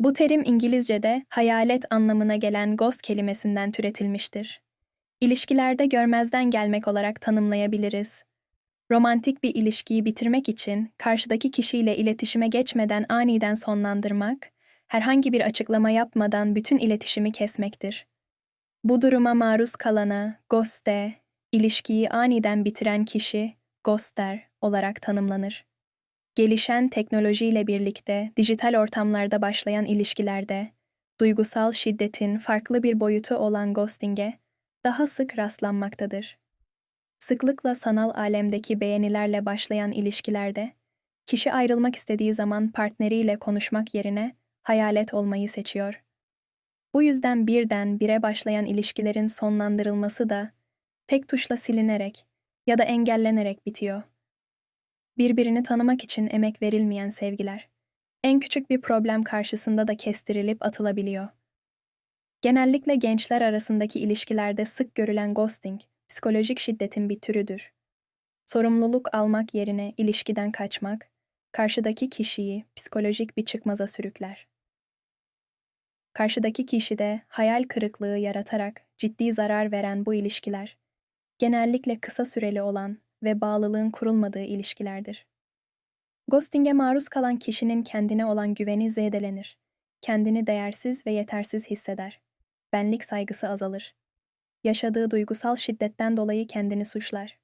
Bu terim İngilizce'de hayalet anlamına gelen ghost kelimesinden türetilmiştir. İlişkilerde görmezden gelmek olarak tanımlayabiliriz. Romantik bir ilişkiyi bitirmek için karşıdaki kişiyle iletişime geçmeden aniden sonlandırmak, herhangi bir açıklama yapmadan bütün iletişimi kesmektir. Bu duruma maruz kalana ghoste, ilişkiyi aniden bitiren kişi ghoster olarak tanımlanır. Gelişen teknolojiyle birlikte dijital ortamlarda başlayan ilişkilerde duygusal şiddetin farklı bir boyutu olan ghosting'e daha sık rastlanmaktadır. Sıklıkla sanal alemdeki beğenilerle başlayan ilişkilerde kişi ayrılmak istediği zaman partneriyle konuşmak yerine hayalet olmayı seçiyor. Bu yüzden birden bire başlayan ilişkilerin sonlandırılması da tek tuşla silinerek ya da engellenerek bitiyor. Birbirini tanımak için emek verilmeyen sevgiler, en küçük bir problem karşısında da kestirilip atılabiliyor. Genellikle gençler arasındaki ilişkilerde sık görülen ghosting, psikolojik şiddetin bir türüdür. Sorumluluk almak yerine ilişkiden kaçmak, karşıdaki kişiyi psikolojik bir çıkmaza sürükler. Karşıdaki kişide hayal kırıklığı yaratarak ciddi zarar veren bu ilişkiler, genellikle kısa süreli olan ve bağlılığın kurulmadığı ilişkilerdir. Ghosting'e maruz kalan kişinin kendine olan güveni zedelenir. Kendini değersiz ve yetersiz hisseder. Benlik saygısı azalır. Yaşadığı duygusal şiddetten dolayı kendini suçlar.